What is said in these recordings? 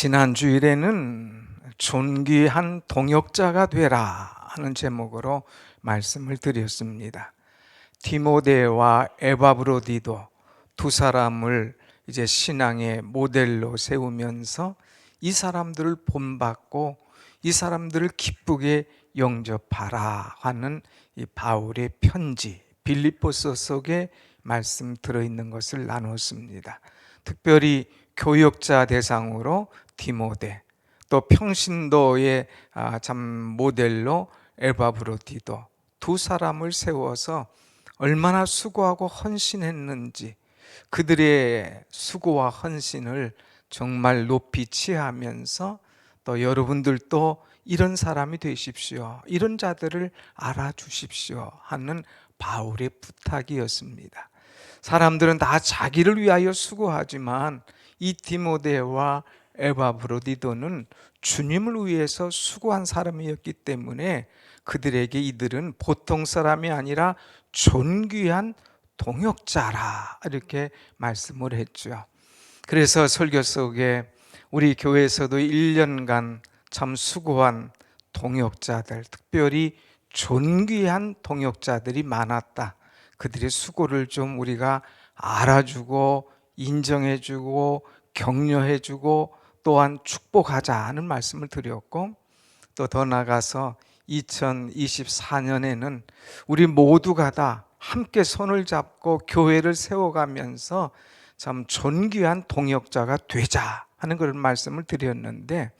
지난 주일에는 존귀한 동역자가 되라 하는 제목으로 말씀을 드렸습니다. 디모데와 에바브로디도 두 사람을 이제 신앙의 모델로 세우면서 이 사람들을 본받고 이 사람들을 기쁘게 영접하라 하는 이 바울의 편지 빌립보서 속에 말씀 들어 있는 것을 나눴습니다. 특별히 교역자 대상으로 디모데 또 평신도의 아, 참 모델로 에바브로디도 두 사람을 세워서 얼마나 수고하고 헌신했는지 그들의 수고와 헌신을 정말 높이 취하면서 또 여러분들도 이런 사람이 되십시오. 이런 자들을 알아주십시오. 하는 바울의 부탁이었습니다. 사람들은 다 자기를 위하여 수고하지만 이 디모데와 에바브로디도는 주님을 위해서 수고한 사람이었기 때문에 그들에게 이들은 보통 사람이 아니라 존귀한 동역자라 이렇게 말씀을 했죠. 그래서 설교 속에 우리 교회에서도 1년간 참 수고한 동역자들, 특별히 존귀한 동역자들이 많았다. 그들의 수고를 좀 우리가 알아주고 인정해주고 격려해주고 또한 축복하자 하는 말씀을 드렸고 또 더 나가서 2024년에는 우리 모두가 다 함께 손을 잡고 교회를 세워가면서 참 존귀한 동역자가 되자 하는 그런 말씀을 드렸는데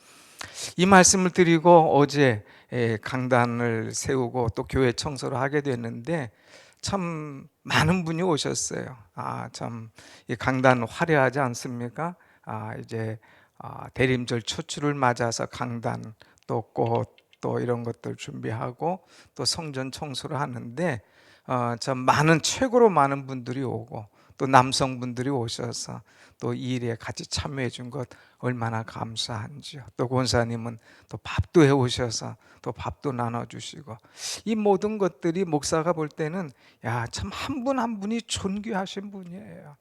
이 말씀을 드리고 어제 에, 강단을 세우고 또 교회 청소를 하게 됐는데 참 많은 분이 오셨어요. 아, 참, 이 강단 화려하지 않습니까? 아, 이제 아, 대림절 초출을 맞아서 강단 또 꽃 또 이런 것들 준비하고 또 성전 청소를 하는데 어, 참 많은 최고로 많은 분들이 오고 또 남성분들이 오셔서 또 이 일에 같이 참여해 준 것 얼마나 감사한지요. 또 권사님은 또 밥도 해 오셔서 또 밥도 나눠 주시고 이 모든 것들이 목사가 볼 때는 야, 참 한분한 분이 존귀하신 분이에요.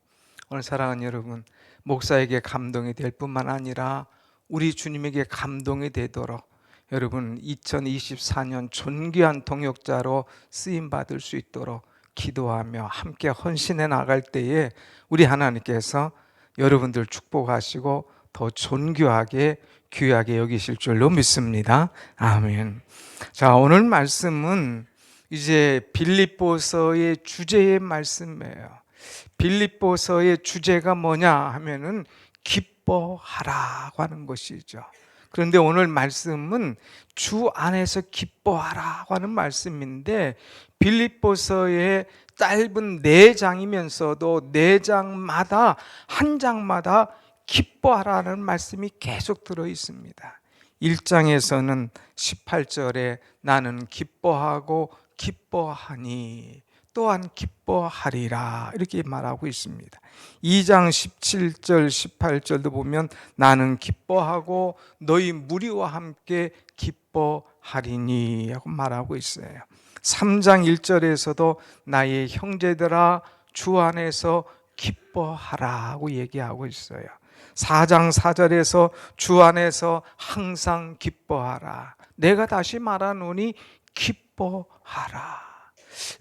오늘 사랑하는 여러분, 목사에게 감동이 될 뿐만 아니라 우리 주님에게 감동이 되도록 여러분 2024년 존귀한 동역자로 쓰임 받을 수 있도록 기도하며 함께 헌신해 나갈 때에 우리 하나님께서 여러분들 축복하시고 더 존귀하게 귀하게 여기실 줄로 믿습니다. 아멘. 자, 오늘 말씀은 이제 빌립보서의 주제의 말씀이에요. 빌립보서의 주제가 뭐냐 하면은 기뻐하라고 하는 것이죠. 그런데 오늘 말씀은 주 안에서 기뻐하라고 하는 말씀인데 빌립보서의 짧은 네 장이면서도 네 장마다 한 장마다 기뻐하라는 말씀이 계속 들어 있습니다. 1장에서는 18절에 나는 기뻐하고 기뻐하니 또한 기뻐하리라 이렇게 말하고 있습니다. 2장 17절 18절도 보면 나는 기뻐하고 너희 무리와 함께 기뻐하리니 하고 말하고 있어요. 3장 1절에서도 나의 형제들아 주 안에서 기뻐하라고 얘기하고 있어요. 4장 4절에서 주 안에서 항상 기뻐하라. 내가 다시 말하노니 기뻐하라.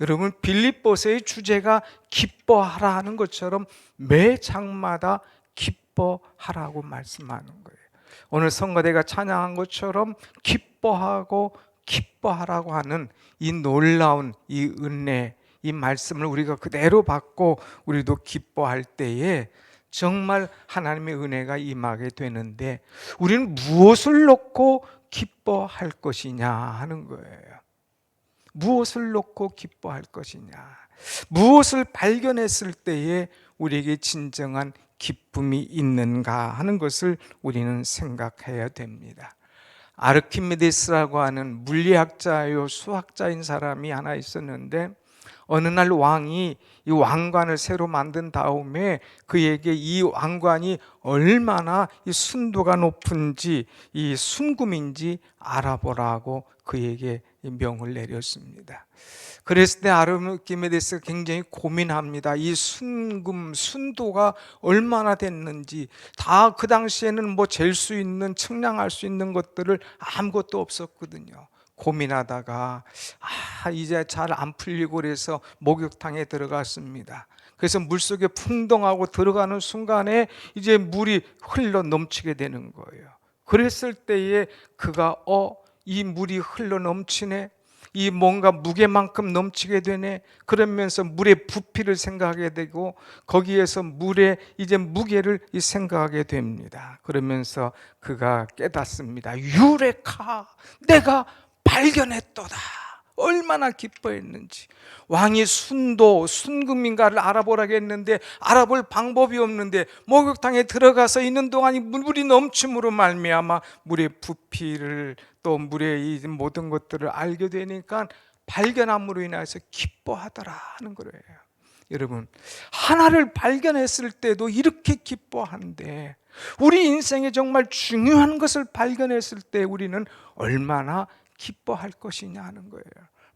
여러분 빌립보서의 주제가 기뻐하라 하는 것처럼 매 장마다 기뻐하라고 말씀하는 거예요. 오늘 성가대가 찬양한 것처럼 기뻐하고 기뻐하라고 하는 이 놀라운 이 은혜, 이 말씀을 우리가 그대로 받고 우리도 기뻐할 때에 정말 하나님의 은혜가 임하게 되는데 우리는 무엇을 놓고 기뻐할 것이냐 하는 거예요. 무엇을 놓고 기뻐할 것이냐. 무엇을 발견했을 때에 우리에게 진정한 기쁨이 있는가 하는 것을 우리는 생각해야 됩니다. 아르키메데스라고 하는 물리학자요 수학자인 사람이 하나 있었는데 어느 날 왕이 이 왕관을 새로 만든 다음에 그에게 이 왕관이 얼마나 이 순도가 높은지 이 순금인지 알아보라고 그에게 이 명을 내렸습니다. 그랬을 때 아르키메데스가 굉장히 고민합니다. 이 순금, 순도가 얼마나 됐는지 다 그 당시에는 뭐 잴 수 있는 측량할 수 있는 것들을 아무것도 없었거든요. 고민하다가 아 이제 잘 안 풀리고 그래서 목욕탕에 들어갔습니다. 그래서 물속에 풍덩하고 들어가는 순간에 이제 물이 흘러 넘치게 되는 거예요. 그랬을 때에 그가 어 이 물이 흘러 넘치네 이 뭔가 무게만큼 넘치게 되네. 그러면서 물의 부피를 생각하게 되고 거기에서 물의 이제 무게를 이 생각하게 됩니다. 그러면서 그가 깨닫습니다. 유레카, 내가 발견했도다. 얼마나 기뻐했는지 왕이 순도 순금인가를 알아보라고 했는데 알아볼 방법이 없는데 목욕탕에 들어가서 있는 동안 이 물이 넘침으로 말미암아 물의 부피를 또 물의 이 모든 것들을 알게 되니까 발견함으로 인해서 기뻐하더라 하는 거예요. 여러분 하나를 발견했을 때도 이렇게 기뻐한데 우리 인생에 정말 중요한 것을 발견했을 때 우리는 얼마나 기뻐할 것이냐 하는 거예요.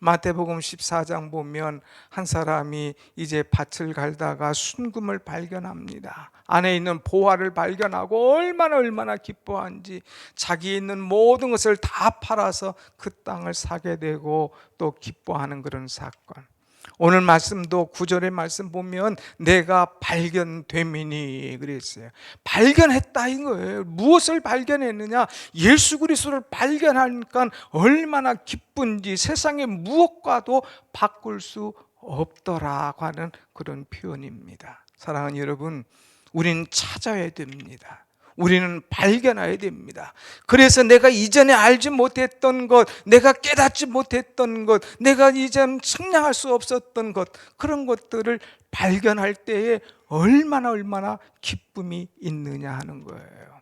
마태복음 14장 보면 한 사람이 이제 밭을 갈다가 순금을 발견합니다. 안에 있는 보화를 발견하고 얼마나 얼마나 기뻐한지 자기 있는 모든 것을 다 팔아서 그 땅을 사게 되고 또 기뻐하는 그런 사건. 오늘 말씀도 구절의 말씀 보면 내가 발견됨이니 그랬어요. 발견했다 이거예요. 무엇을 발견했느냐? 예수 그리스도를 발견하니까 얼마나 기쁜지 세상의 무엇과도 바꿀 수 없더라고 하는 그런 표현입니다. 사랑하는 여러분, 우리는 찾아야 됩니다. 우리는 발견해야 됩니다. 그래서 내가 이전에 알지 못했던 것, 내가 깨닫지 못했던 것, 내가 이전 측량할 수 없었던 것, 그런 것들을 발견할 때에 얼마나 얼마나 기쁨이 있느냐 하는 거예요.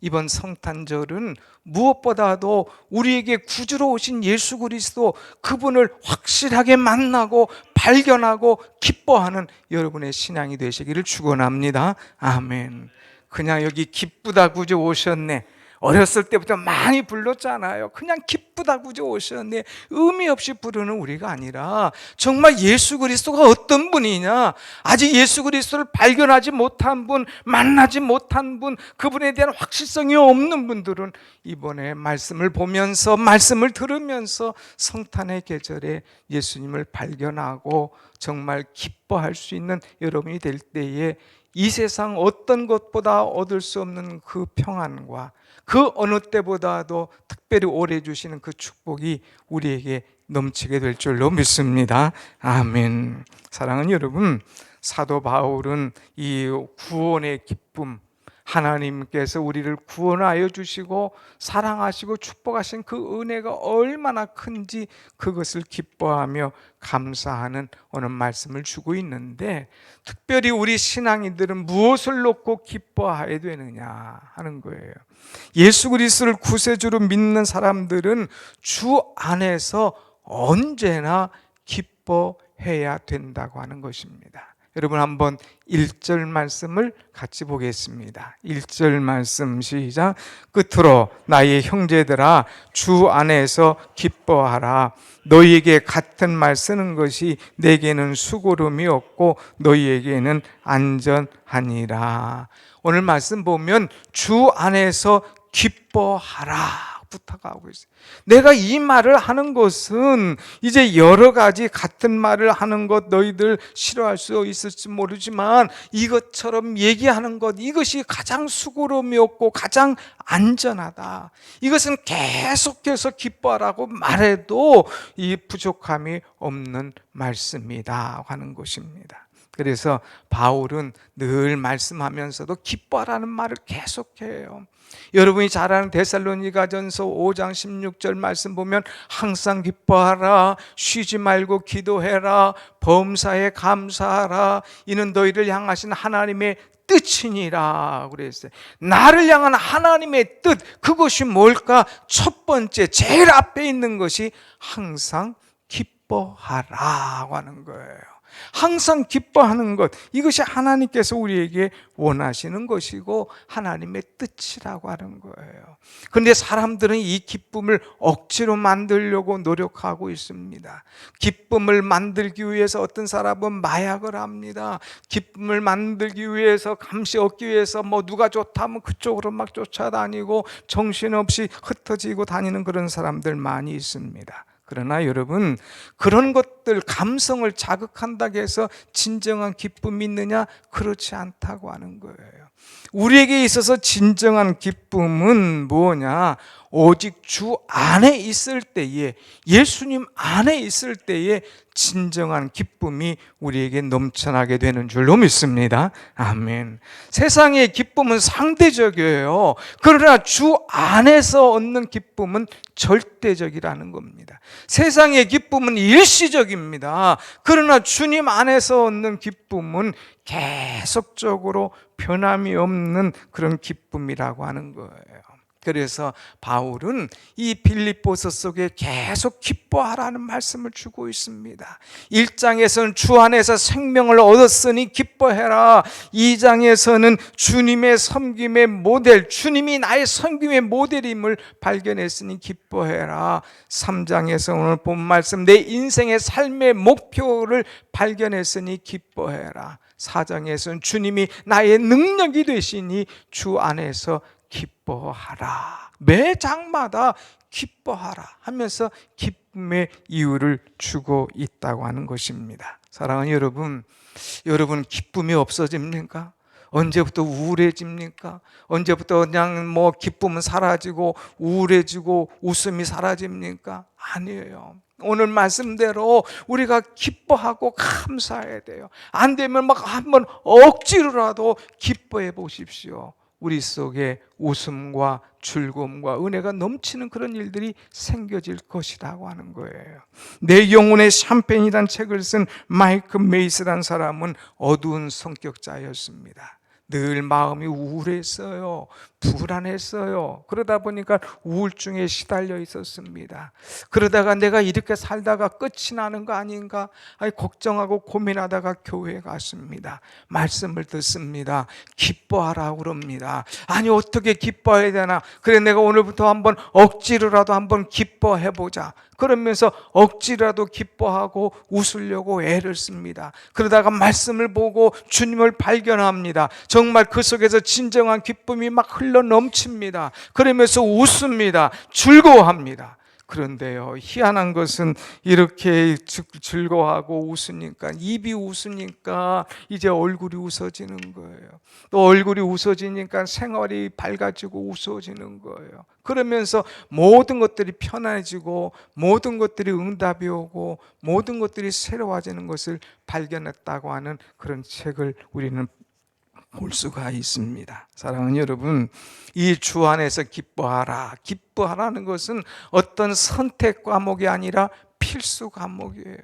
이번 성탄절은 무엇보다도 우리에게 구주로 오신 예수 그리스도 그분을 확실하게 만나고 발견하고 기뻐하는 여러분의 신앙이 되시기를 축원합니다. 아멘. 그냥 여기 기쁘다 구주 오셨네. 어렸을 때부터 많이 불렀잖아요. 그냥 기쁘다 구주 오셨네. 의미 없이 부르는 우리가 아니라 정말 예수 그리스도가 어떤 분이냐. 아직 예수 그리스도를 발견하지 못한 분, 만나지 못한 분, 그분에 대한 확실성이 없는 분들은 이번에 말씀을 보면서 말씀을 들으면서 성탄의 계절에 예수님을 발견하고 정말 기뻐할 수 있는 여러분이 될 때에 이 세상 어떤 것보다 얻을 수 없는 그 평안과 그 어느 때보다도 특별히 오래 주시는 그 축복이 우리에게 넘치게 될 줄로 믿습니다. 아멘. 사랑하는 여러분, 사도 바울은 이 구원의 기쁨, 하나님께서 우리를 구원하여 주시고 사랑하시고 축복하신 그 은혜가 얼마나 큰지 그것을 기뻐하며 감사하는 오늘 말씀을 주고 있는데 특별히 우리 신앙인들은 무엇을 놓고 기뻐해야 되느냐 하는 거예요. 예수 그리스도를 구세주로 믿는 사람들은 주 안에서 언제나 기뻐해야 된다고 하는 것입니다. 여러분 한번 1절 말씀을 같이 보겠습니다. 1절 말씀 시작. 끝으로 나의 형제들아 주 안에서 기뻐하라. 너희에게 같은 말 쓰는 것이 내게는 수고름이 없고 너희에게는 안전하니라. 오늘 말씀 보면 주 안에서 기뻐하라. 부탁하고 있어요. 내가 이 말을 하는 것은 이제 여러 가지 같은 말을 하는 것 너희들 싫어할 수 있을지 모르지만 이것처럼 얘기하는 것 이것이 가장 수고로움이 없고 가장 안전하다. 이것은 계속해서 기뻐하라고 말해도 이 부족함이 없는 말씀이다 하는 것입니다. 그래서 바울은 늘 말씀하면서도 기뻐하라는 말을 계속해요. 여러분이 잘 아는 데살로니가전서 5장 16절 말씀 보면 항상 기뻐하라 쉬지 말고 기도해라 범사에 감사하라 이는 너희를 향하신 하나님의 뜻이니라 그랬어요. 나를 향한 하나님의 뜻 그것이 뭘까? 첫 번째 제일 앞에 있는 것이 항상 기뻐하라고 하는 거예요. 항상 기뻐하는 것 이것이 하나님께서 우리에게 원하시는 것이고 하나님의 뜻이라고 하는 거예요. 그런데 사람들은 이 기쁨을 억지로 만들려고 노력하고 있습니다. 기쁨을 만들기 위해서 어떤 사람은 마약을 합니다. 기쁨을 만들기 위해서 감시 얻기 위해서 뭐 누가 좋다면 그쪽으로 막 쫓아다니고 정신없이 흩어지고 다니는 그런 사람들 많이 있습니다. 그러나 여러분 그런 것들 감성을 자극한다고 해서 진정한 기쁨이 있느냐 그렇지 않다고 하는 거예요. 우리에게 있어서 진정한 기쁨은 뭐냐? 오직 주 안에 있을 때에 예수님 안에 있을 때에 진정한 기쁨이 우리에게 넘쳐나게 되는 줄로 믿습니다. 아멘. 세상의 기쁨은 상대적이에요. 그러나 주 안에서 얻는 기쁨은 절대적이라는 겁니다. 세상의 기쁨은 일시적입니다. 그러나 주님 안에서 얻는 기쁨은 계속적으로 변함이 없는 그런 기쁨이라고 하는 거예요. 그래서 바울은 이 빌립보서 속에 계속 기뻐하라는 말씀을 주고 있습니다. 1장에서는 주 안에서 생명을 얻었으니 기뻐해라. 2장에서는 주님의 섬김의 모델, 주님이 나의 섬김의 모델임을 발견했으니 기뻐해라. 3장에서 오늘 본 말씀 내 인생의 삶의 목표를 발견했으니 기뻐해라. 4장에서는 주님이 나의 능력이 되시니 주 안에서 기뻐하라. 매 장마다 기뻐하라 하면서 기쁨의 이유를 주고 있다고 하는 것입니다. 사랑하는 여러분, 여러분 기쁨이 없어집니까? 언제부터 우울해집니까? 언제부터 그냥 뭐 기쁨은 사라지고 우울해지고 웃음이 사라집니까? 아니에요. 오늘 말씀대로 우리가 기뻐하고 감사해야 돼요. 안 되면 막 한번 억지로라도 기뻐해 보십시오. 우리 속에 웃음과 즐거움과 은혜가 넘치는 그런 일들이 생겨질 것이라고 하는 거예요. 내 영혼의 샴페인이란 책을 쓴 마이크 메이스란 사람은 어두운 성격자였습니다. 늘 마음이 우울했어요. 불안했어요. 그러다 보니까 우울증에 시달려 있었습니다. 그러다가 내가 이렇게 살다가 끝이 나는 거 아닌가? 아니, 걱정하고 고민하다가 교회에 갔습니다. 말씀을 듣습니다. 기뻐하라 그럽니다. 아니, 어떻게 기뻐해야 되나? 그래, 내가 오늘부터 한번 억지로라도 한번 기뻐해 보자. 그러면서 억지라도 기뻐하고 웃으려고 애를 씁니다. 그러다가 말씀을 보고 주님을 발견합니다. 정말 그 속에서 진정한 기쁨이 막 흘러 넘칩니다. 그러면서 웃습니다. 즐거워합니다. 그런데요, 희한한 것은 이렇게 즐거워하고 웃으니까, 입이 웃으니까 이제 얼굴이 웃어지는 거예요. 또 얼굴이 웃어지니까 생활이 밝아지고 웃어지는 거예요. 그러면서 모든 것들이 편해지고, 모든 것들이 응답이 오고, 모든 것들이 새로워지는 것을 발견했다고 하는 그런 책을 우리는 볼 수가 있습니다. 사랑하는 여러분, 이 주 안에서 기뻐하라. 기뻐하라는 것은 어떤 선택 과목이 아니라 필수 과목이에요.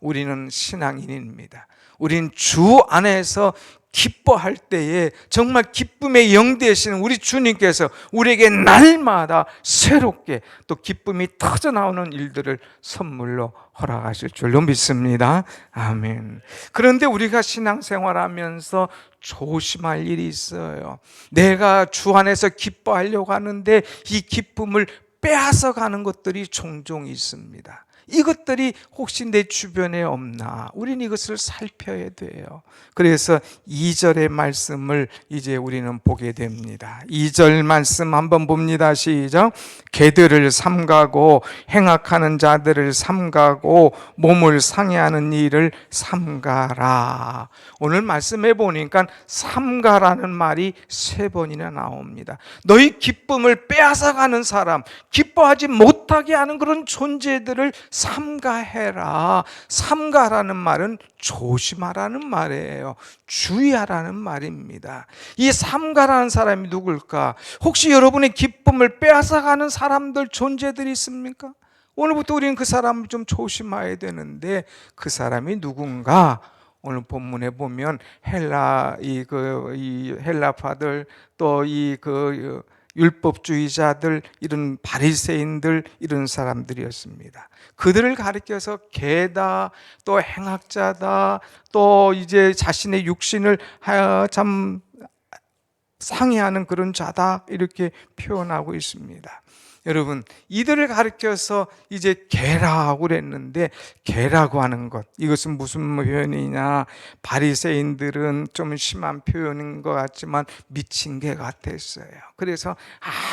우리는 신앙인입니다. 우린 주 안에서 기뻐할 때에 정말 기쁨의 영 되시는 우리 주님께서 우리에게 날마다 새롭게 또 기쁨이 터져 나오는 일들을 선물로 허락하실 줄로 믿습니다. 아멘. 그런데 우리가 신앙생활하면서 조심할 일이 있어요. 내가 주 안에서 기뻐하려고 하는데 이 기쁨을 빼앗아 가는 것들이 종종 있습니다. 이것들이 혹시 내 주변에 없나? 우리는 이것을 살펴야 돼요. 그래서 2절의 말씀을 이제 우리는 보게 됩니다. 2절 말씀 한번 봅니다. 시작. 개들을 삼가고 행악하는 자들을 삼가고 몸을 상해하는 일을 삼가라. 오늘 말씀해 보니까 삼가라는 말이 세 번이나 나옵니다. 너희 기쁨을 빼앗아가는 사람, 기뻐하지 못하게 하는 그런 존재들을 삼가해라. 삼가라는 말은 조심하라는 말이에요. 주의하라는 말입니다. 이 삼가라는 사람이 누굴까? 혹시 여러분의 기쁨을 빼앗아가는 사람들, 존재들이 있습니까? 오늘부터 우리는 그 사람을 좀 조심해야 되는데 그 사람이 누군가? 오늘 본문에 보면 헬라 이 그이 헬라파들 또 이그 율법주의자들, 이런 바리새인들 이런 사람들이었습니다. 그들을 가리켜서 개다, 또 행악자다, 또 이제 자신의 육신을 하- 참 상해하는 그런 자다 이렇게 표현하고 있습니다. 여러분, 이들을 가리켜서 이제 개라고 그랬는데 개라고 하는 것 이것은 무슨 표현이냐? 바리새인들은 좀 심한 표현인 것 같지만 미친 개 같았어요. 그래서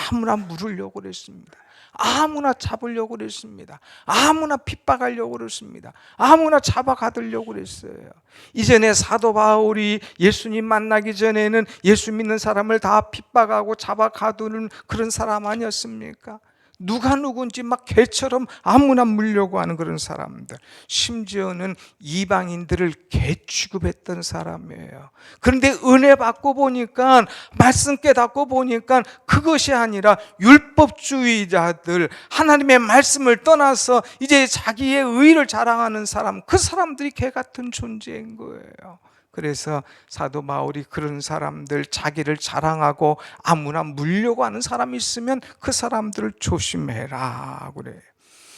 아무나 물으려고 그랬습니다. 아무나 잡으려고 그랬습니다. 아무나 핍박하려고 그랬습니다. 아무나 잡아가두려고 그랬어요. 이전에 사도 바울이 예수님 만나기 전에는 예수 믿는 사람을 다 핍박하고 잡아가두는 그런 사람 아니었습니까? 누가 누군지 막 개처럼 아무나 물려고 하는 그런 사람들. 심지어는 이방인들을 개 취급했던 사람이에요. 그런데 은혜 받고 보니까, 말씀 깨닫고 보니까 그것이 아니라 율법주의자들, 하나님의 말씀을 떠나서 이제 자기의 의를 자랑하는 사람, 그 사람들이 개 같은 존재인 거예요. 그래서 사도 바울이 그런 사람들 자기를 자랑하고 아무나 물려고 하는 사람이 있으면 그 사람들을 조심해라 그래요.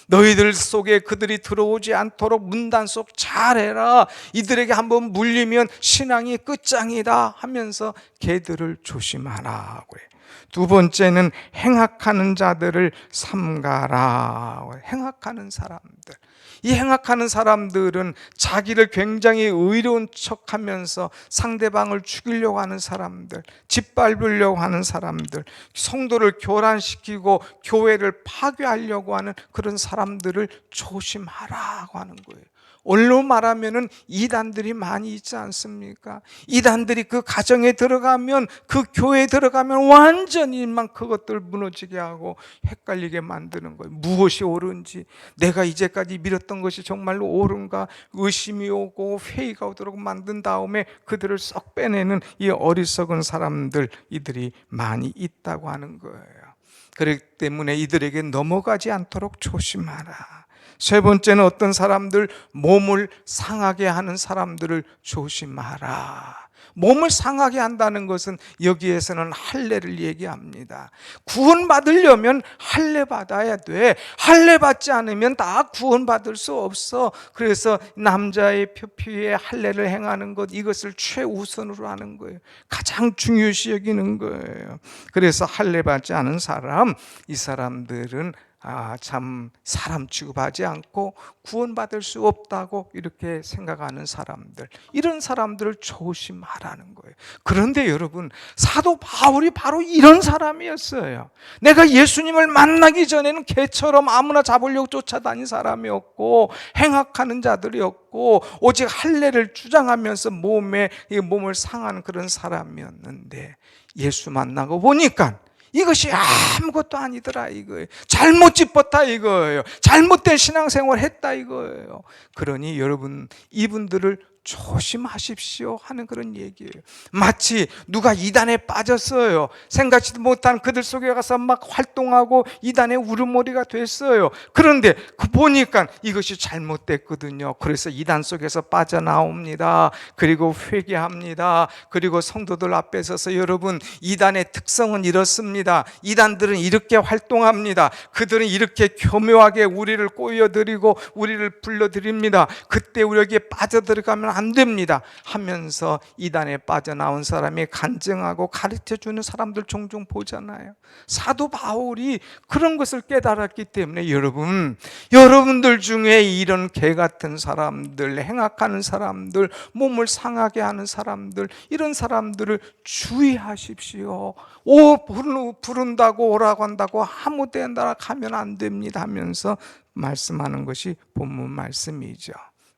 너희들 속에 그들이 들어오지 않도록 문단 속 잘해라. 이들에게 한번 물리면 신앙이 끝장이다 하면서 개들을 조심하라 그래. 두 번째는 행악하는 자들을 삼가라. 행악하는 사람들. 이 행악하는 사람들은 자기를 굉장히 의로운 척 하면서 상대방을 죽이려고 하는 사람들, 짓밟으려고 하는 사람들, 성도를 교란시키고 교회를 파괴하려고 하는 그런 사람들을 조심하라고 하는 거예요. 얼로 말하면은 이단들이 많이 있지 않습니까? 이단들이 그 가정에 들어가면 그 교회에 들어가면 완전히 막 그것들 무너지게 하고 헷갈리게 만드는 거예요. 무엇이 옳은지 내가 이제까지 믿었던 것이 정말로 옳은가 의심이 오고 회의가 오도록 만든 다음에 그들을 썩 빼내는 이 어리석은 사람들 이들이 많이 있다고 하는 거예요. 그렇기 때문에 이들에게 넘어가지 않도록 조심하라. 세 번째는 어떤 사람들 몸을 상하게 하는 사람들을 조심하라. 몸을 상하게 한다는 것은 여기에서는 할례를 얘기합니다. 구원 받으려면 할례 받아야 돼. 할례 받지 않으면 다 구원 받을 수 없어. 그래서 남자의 표피에 할례를 행하는 것 이것을 최우선으로 하는 거예요. 가장 중요시 여기는 거예요. 그래서 할례 받지 않은 사람 이 사람들은 아, 참 사람 취급하지 않고 구원받을 수 없다고 이렇게 생각하는 사람들 이런 사람들을 조심하라는 거예요. 그런데 여러분 사도 바울이 바로 이런 사람이었어요. 내가 예수님을 만나기 전에는 개처럼 아무나 잡으려고 쫓아다닌 사람이었고 행악하는 자들이었고 오직 할례를 주장하면서 몸에 이 몸을 상하는 그런 사람이었는데 예수 만나고 보니까 이것이 아무것도 아니더라 이거예요. 잘못 짚었다 이거예요. 잘못된 신앙생활 했다 이거예요. 그러니 여러분 이분들을 조심하십시오 하는 그런 얘기예요. 마치 누가 이단에 빠졌어요. 생각지도 못한 그들 속에 가서 막 활동하고 이단의 우르모리가 됐어요. 그런데 그 보니까 이것이 잘못됐거든요. 그래서 이단 속에서 빠져나옵니다. 그리고 회개합니다. 그리고 성도들 앞에 서서 여러분 이단의 특성은 이렇습니다. 이단들은 이렇게 활동합니다. 그들은 이렇게 교묘하게 우리를 꼬여드리고 우리를 불러드립니다. 그때 우리에게 빠져들어가면 안 됩니다. 하면서 이단에 빠져나온 사람이 간증하고 가르쳐 주는 사람들 종종 보잖아요. 사도 바울이 그런 것을 깨달았기 때문에 여러분, 여러분들 중에 이런 개 같은 사람들, 행악하는 사람들, 몸을 상하게 하는 사람들, 이런 사람들을 주의하십시오. 오, 부른다고 오라고 한다고 아무 데나 가면 안 됩니다 하면서 말씀하는 것이 본문 말씀이죠.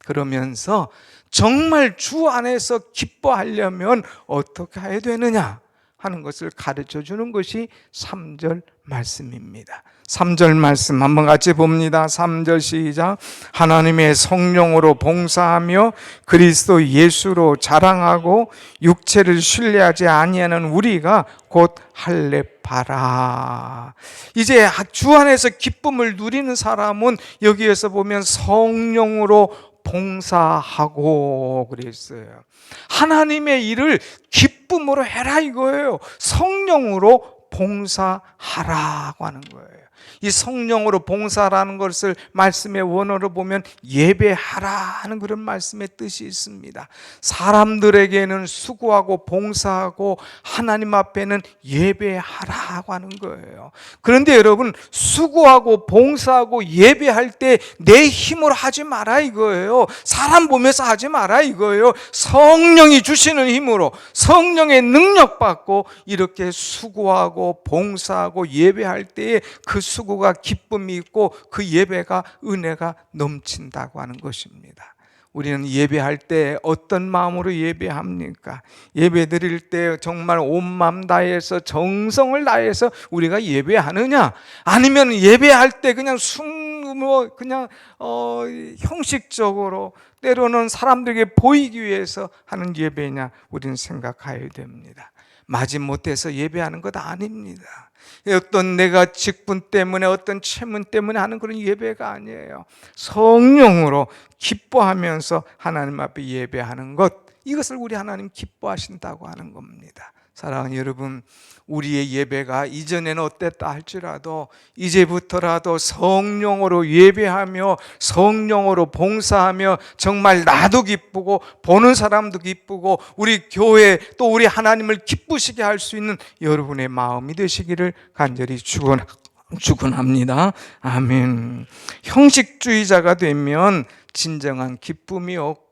그러면서 정말 주 안에서 기뻐하려면 어떻게 해야 되느냐 하는 것을 가르쳐 주는 것이 3절 말씀입니다. 3절 말씀 한번 같이 봅니다. 3절 시작. 하나님의 성령으로 봉사하며 그리스도 예수로 자랑하고 육체를 신뢰하지 아니하는 우리가 곧 할례 바라. 이제 주 안에서 기쁨을 누리는 사람은 여기에서 보면 성령으로 봉사하고 그랬어요. 하나님의 일을 기쁨으로 해라 이거예요. 성령으로 봉사하라고 하는 거예요. 이 성령으로 봉사라는 것을 말씀의 원어로 보면 예배하라 하는 그런 말씀의 뜻이 있습니다. 사람들에게는 수고하고 봉사하고 하나님 앞에는 예배하라고 하는 거예요. 그런데 여러분 수고하고 봉사하고 예배할 때 내 힘으로 하지 마라 이거예요. 사람 보면서 하지 마라 이거예요. 성령이 주시는 힘으로 성령의 능력 받고 이렇게 수고하고 봉사하고 예배할 때에 그 수고가 기쁨이 있고 그 예배가 은혜가 넘친다고 하는 것입니다. 우리는 예배할 때 어떤 마음으로 예배합니까? 예배 드릴 때 정말 온 마음 다해서 정성을 다해서 우리가 예배하느냐? 아니면 예배할 때 그냥 숨뭐 그냥 어 형식적으로 때로는 사람들에게 보이기 위해서 하는 예배냐? 우리는 생각해야 됩니다. 마지못해서 예배하는 것 아닙니다. 어떤 내가 직분 때문에 어떤 체문 때문에 하는 그런 예배가 아니에요. 성령으로 기뻐하면서 하나님 앞에 예배하는 것 이것을 우리 하나님 기뻐하신다고 하는 겁니다. 사랑하는 여러분, 우리의 예배가 이전에는 어땠다 할지라도 이제부터라도 성령으로 예배하며 성령으로 봉사하며 정말 나도 기쁘고 보는 사람도 기쁘고 우리 교회 또 우리 하나님을 기쁘시게 할 수 있는 여러분의 마음이 되시기를 간절히 축원 축원합니다. 아멘. 형식주의자가 되면 진정한 기쁨이 없고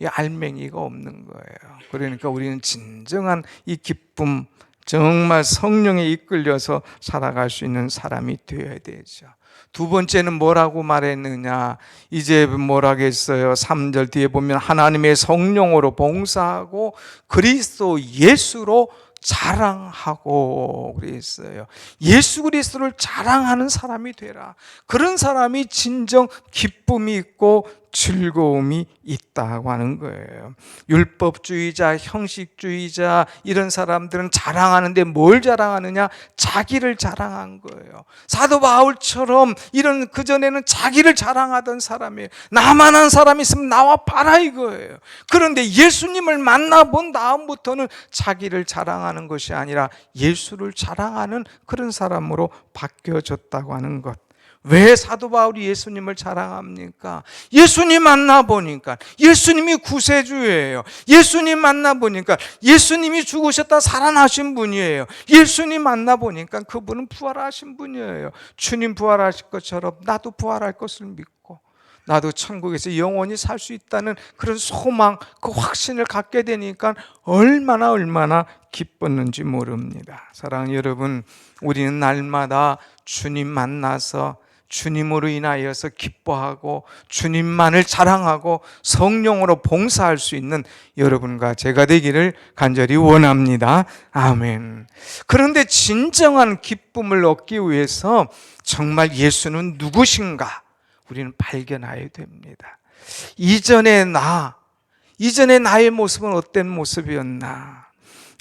이 알맹이가 없는 거예요. 그러니까 우리는 진정한 이 기쁨 정말 성령에 이끌려서 살아갈 수 있는 사람이 되어야 되죠. 두 번째는 뭐라고 말했느냐? 이제 뭐라겠어요? 3절 뒤에 보면 하나님의 성령으로 봉사하고 그리스도 예수로 자랑하고 그랬어요. 예수 그리스도를 자랑하는 사람이 되라. 그런 사람이 진정 기쁨이 있고 즐거움이 있다고 하는 거예요. 율법주의자, 형식주의자 이런 사람들은 자랑하는데 뭘 자랑하느냐? 자기를 자랑한 거예요. 사도 바울처럼 이런 그 전에는 자기를 자랑하던 사람이에요. 나만한 사람이 있으면 나와 봐라 이거예요. 그런데 예수님을 만나본 다음부터는 자기를 자랑하는 것이 아니라 예수를 자랑하는 그런 사람으로 바뀌어졌다고 하는 것. 왜 사도 바울이 예수님을 자랑합니까? 예수님 만나 보니까 예수님이 구세주예요. 예수님 만나 보니까 예수님이 죽으셨다 살아나신 분이에요. 예수님 만나 보니까 그분은 부활하신 분이에요. 주님 부활하실 것처럼 나도 부활할 것을 믿고 나도 천국에서 영원히 살 수 있다는 그런 소망, 그 확신을 갖게 되니까 얼마나 얼마나 기뻤는지 모릅니다. 사랑하는 여러분, 우리는 날마다 주님 만나서 주님으로 인하여서 기뻐하고 주님만을 자랑하고 성령으로 봉사할 수 있는 여러분과 제가 되기를 간절히 원합니다. 아멘. 그런데 진정한 기쁨을 얻기 위해서 정말 예수는 누구신가? 우리는 발견해야 됩니다. 이전의 나, 이전의 나의 모습은 어떤 모습이었나?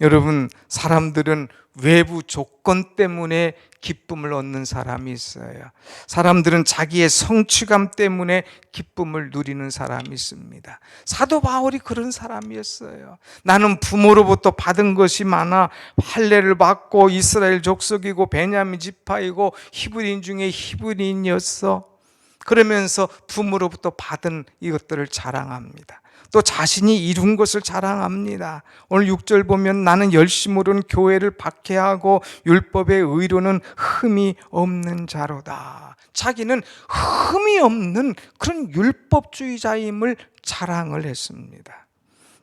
여러분, 사람들은 외부 조건 때문에 기쁨을 얻는 사람이 있어요. 사람들은 자기의 성취감 때문에 기쁨을 누리는 사람이 있습니다. 사도 바울이 그런 사람이었어요. 나는 부모로부터 받은 것이 많아 할례를 받고 이스라엘 족속이고 베냐민 지파이고 히브리인 중에 히브리인이었어. 그러면서 부모로부터 받은 이것들을 자랑합니다. 또 자신이 이룬 것을 자랑합니다. 오늘 6절 보면 나는 열심으로는 교회를 박해하고 율법의 의로는 흠이 없는 자로다. 자기는 흠이 없는 그런 율법주의자임을 자랑을 했습니다.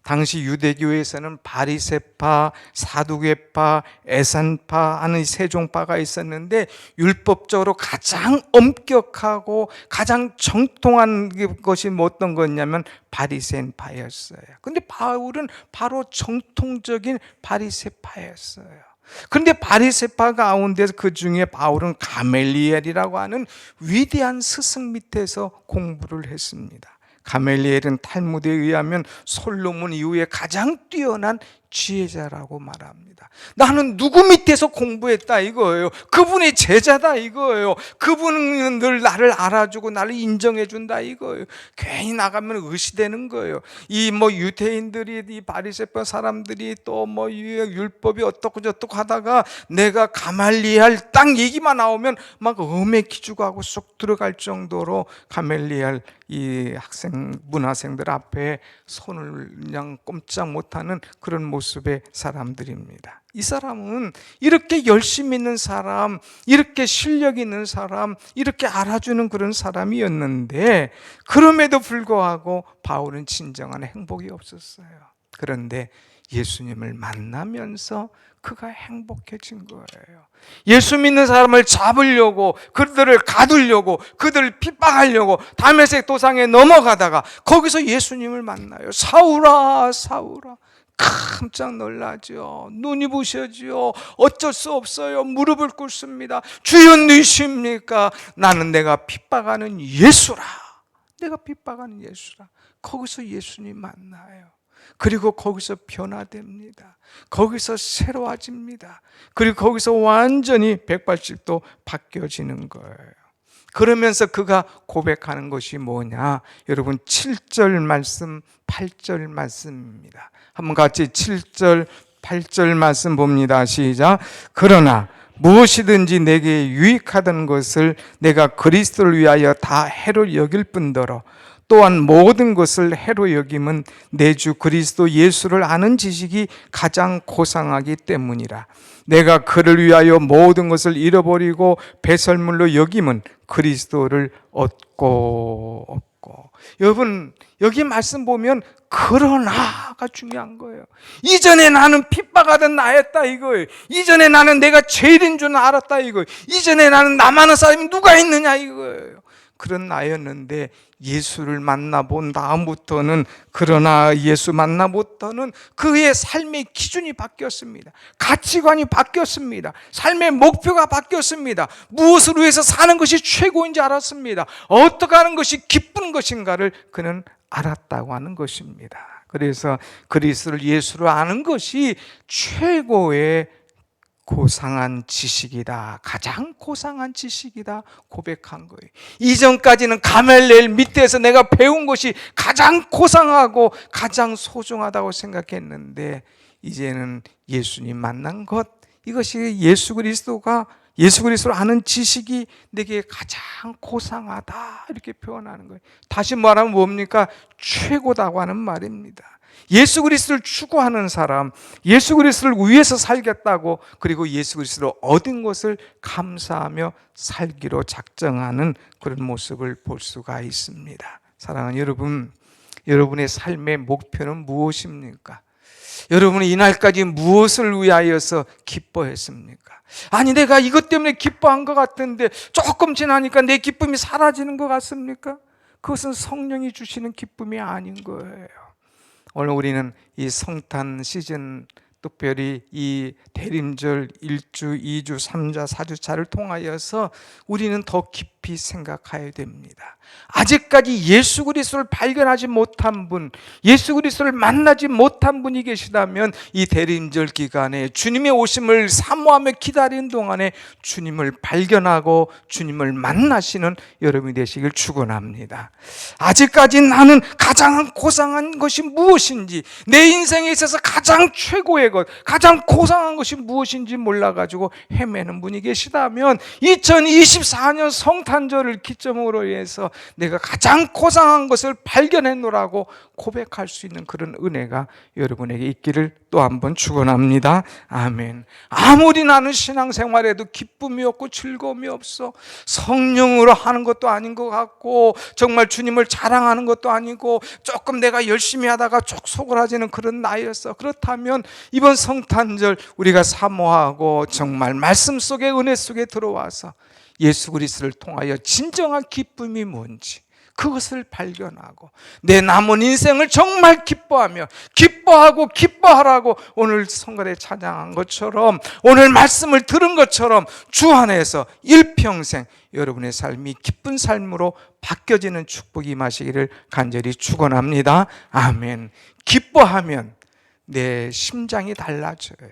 당시 유대교에서는 바리세파, 사두개파, 에산파 하는 세 종파가 있었는데 율법적으로 가장 엄격하고 가장 정통한 것이 뭐 어떤 거냐면 바리새파였어요. 근데 바울은 바로 정통적인 바리새파였어요. 그런데 바리새파 가운데서 그 중에 바울은 가멜리엘이라고 하는 위대한 스승 밑에서 공부를 했습니다. 가멜리엘은 탈무드에 의하면 솔로몬 이후에 가장 뛰어난 지혜자라고 말합니다. 나는 누구 밑에서 공부했다 이거예요. 그분의 제자다 이거예요. 그분은 늘 나를 알아주고 나를 인정해준다 이거예요. 괜히 나가면 의시되는 거예요. 이 뭐 유대인들이 이 바리새파 사람들이 또 뭐 율법이 어떻고 저떻고 하다가 내가 가말리할 딱 얘기만 나오면 막 음에 기죽하고 쏙 들어갈 정도로 가멜리알 이 학생 문화생들 앞에 손을 그냥 꼼짝 못하는 그런 모습 의 사람들입니다. 이 사람은 이렇게 열심히 있는 사람, 이렇게 실력 있는 사람, 이렇게 알아주는 그런 사람이었는데 그럼에도 불구하고 바울은 진정한 행복이 없었어요. 그런데 예수님을 만나면서 그가 행복해진 거예요. 예수 믿는 사람을 잡으려고 그들을 가두려고 그들을 핍박하려고 다메섹 도상에 넘어가다가 거기서 예수님을 만나요. 사울아 사울아 깜짝 놀라죠. 눈이 부셔지요. 어쩔 수 없어요. 무릎을 꿇습니다. 주여 누이십니까? 나는 내가 핍박하는 예수라. 내가 핍박하는 예수라. 거기서 예수님 만나요. 그리고 거기서 변화됩니다. 거기서 새로워집니다. 그리고 거기서 완전히 180도 바뀌어지는 거예요. 그러면서 그가 고백하는 것이 뭐냐? 여러분 7절 말씀, 8절 말씀입니다. 한번 같이 7절, 8절 말씀 봅니다. 시작. 그러나 무엇이든지 내게 유익하던 것을 내가 그리스도를 위하여 다 해로 여길 뿐더러 또한 모든 것을 해로 여김은 내 주 그리스도 예수를 아는 지식이 가장 고상하기 때문이라. 내가 그를 위하여 모든 것을 잃어버리고 배설물로 여김은 그리스도를 얻고 얻고. 여러분 여기 말씀 보면 그러나가 중요한 거예요. 이전에 나는 핍박하던 나였다 이거예요. 이전에 나는 내가 죄인인 줄 알았다 이거예요. 이전에 나는 나만한 사람이 누가 있느냐 이거예요. 그런 나였는데 예수를 만나본 다음부터는 그러나 예수 만나부터는 그의 삶의 기준이 바뀌었습니다. 가치관이 바뀌었습니다. 삶의 목표가 바뀌었습니다. 무엇을 위해서 사는 것이 최고인지 알았습니다. 어떻게 하는 것이 기쁜 것인가를 그는 알았다고 하는 것입니다. 그래서 그리스도를 예수로 아는 것이 최고의 고상한 지식이다. 가장 고상한 지식이다. 고백한 거예요. 이전까지는 가멜레일 밑에서 내가 배운 것이 가장 고상하고 가장 소중하다고 생각했는데 이제는 예수님 만난 것 이것이 예수 그리스도가 예수 그리스도를 아는 지식이 내게 가장 고상하다 이렇게 표현하는 거예요. 다시 말하면 뭡니까? 최고다고 하는 말입니다. 예수 그리스도를 추구하는 사람, 예수 그리스도를 위해서 살겠다고 그리고 예수 그리스도를 얻은 것을 감사하며 살기로 작정하는 그런 모습을 볼 수가 있습니다. 사랑하는 여러분, 여러분의 삶의 목표는 무엇입니까? 여러분은 이날까지 무엇을 위하여서 기뻐했습니까? 아니, 내가 이것 때문에 기뻐한 것 같은데 조금 지나니까 내 기쁨이 사라지는 것 같습니까? 그것은 성령이 주시는 기쁨이 아닌 거예요. 오늘 우리는 이 성탄 시즌 특별히 이 대림절 1주, 2주, 3자, 4주차를 통하여서 우리는 더 깊이 생각해야 됩니다. 아직까지 예수 그리스도를 발견하지 못한 분, 예수 그리스도를 만나지 못한 분이 계시다면 이 대림절 기간에 주님의 오심을 사모하며 기다리는 동안에 주님을 발견하고 주님을 만나시는 여러분이 되시길 축원합니다. 아직까지 나는 가장 고상한 것이 무엇인지 내 인생에 있어서 가장 최고의 것, 가장 고상한 것이 무엇인지 몰라 가지고 헤매는 분이 계시다면 2024년 성탄 절을 기점으로 해서 내가 가장 고상한 것을 발견했노라고 고백할 수 있는 그런 은혜가 여러분에게 있기를 또 한번 축원합니다. 아멘. 아무리 나는 신앙생활에도 기쁨이 없고 즐거움이 없어 성령으로 하는 것도 아닌 것 같고 정말 주님을 자랑하는 것도 아니고 조금 내가 열심히 하다가 족속을 하지는 그런 나이였어. 그렇다면 이번 성탄절 우리가 사모하고 정말 말씀 속에 은혜 속에 들어와서 예수 그리스도를 통하여 진정한 기쁨이 뭔지 그것을 발견하고 내 남은 인생을 정말 기뻐하며 기뻐하고 기뻐하라고 오늘 성가대 찬양한 것처럼 오늘 말씀을 들은 것처럼 주 안에서 일평생 여러분의 삶이 기쁜 삶으로 바뀌어지는 축복이 마시기를 간절히 축원합니다. 아멘. 기뻐하면 내 심장이 달라져요.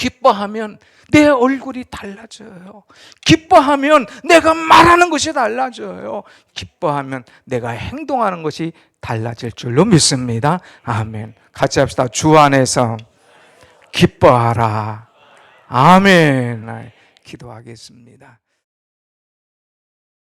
기뻐하면 내 얼굴이 달라져요. 기뻐하면 내가 말하는 것이 달라져요. 기뻐하면 내가 행동하는 것이 달라질 줄로 믿습니다. 아멘. 같이 합시다. 주 안에서 기뻐하라. 아멘. 기도하겠습니다.